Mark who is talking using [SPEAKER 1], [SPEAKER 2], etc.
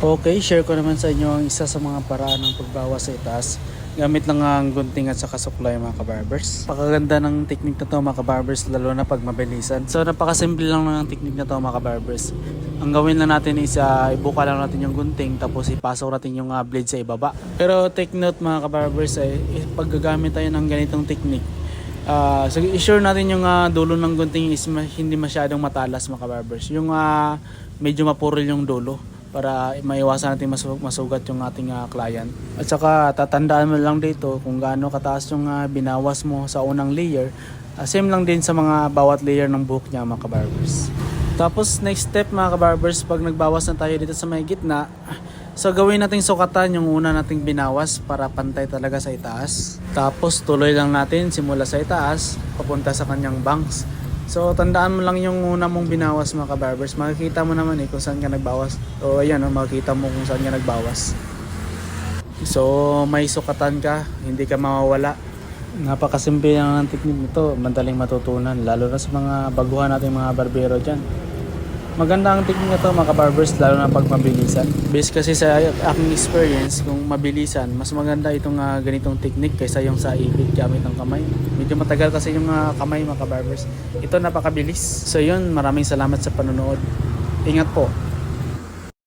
[SPEAKER 1] Okay, share ko naman sa inyo ang isa sa mga paraan ng pagbawas sa itaas. Gamit lang ang gunting at saka suklay mga kabarbers. Pakaganda ng technique na to mga kabarbers lalo na pag mabilisan. So napakasimple lang ng technique na to mga kabarbers. Ang gawin lang natin is uh, ibuka lang natin yung gunting tapos ipasok natin yung uh, blade sa ibaba. Pero take note mga kabarbers ay eh, pag gagamit tayo ng ganitong technique Ah, so i-sure natin yung ah, dulo ng gunting is ma- hindi masyadong matalas mga kabarbers. Yung ah, medyo mapurol yung dulo para maiwasan natin masu- masugat yung ating ah, client. At saka tatandaan mo lang dito kung gaano kataas yung ah, binawas mo sa unang layer. Ah, same lang din sa mga bawat layer ng buhok niya mga kabarbers. Tapos next step mga kabarbers, pag nagbawas na tayo dito sa may gitna, So gawin nating sukatan yung una nating binawas para pantay talaga sa itaas. Tapos tuloy lang natin simula sa itaas papunta sa kanyang bangs. So tandaan mo lang yung una mong binawas mga kabarbers. Makikita mo naman eh kung saan ka nagbawas. O ayan oh, makikita mo kung saan ka nagbawas. So may sukatan ka, hindi ka mawawala. Napakasimple lang ng technique nito, madaling matutunan lalo na sa mga baguhan nating mga barbero dyan. Maganda ang technique na to mga barbers lalo na pag mabilisan. Based kasi sa aking experience, kung mabilisan, mas maganda itong ah, ganitong technique kaysa yung sa ibig gamit ng kamay. Medyo matagal kasi yung ah, kamay mga barbers. Ito napakabilis. So yun, maraming salamat sa panonood. Ingat po.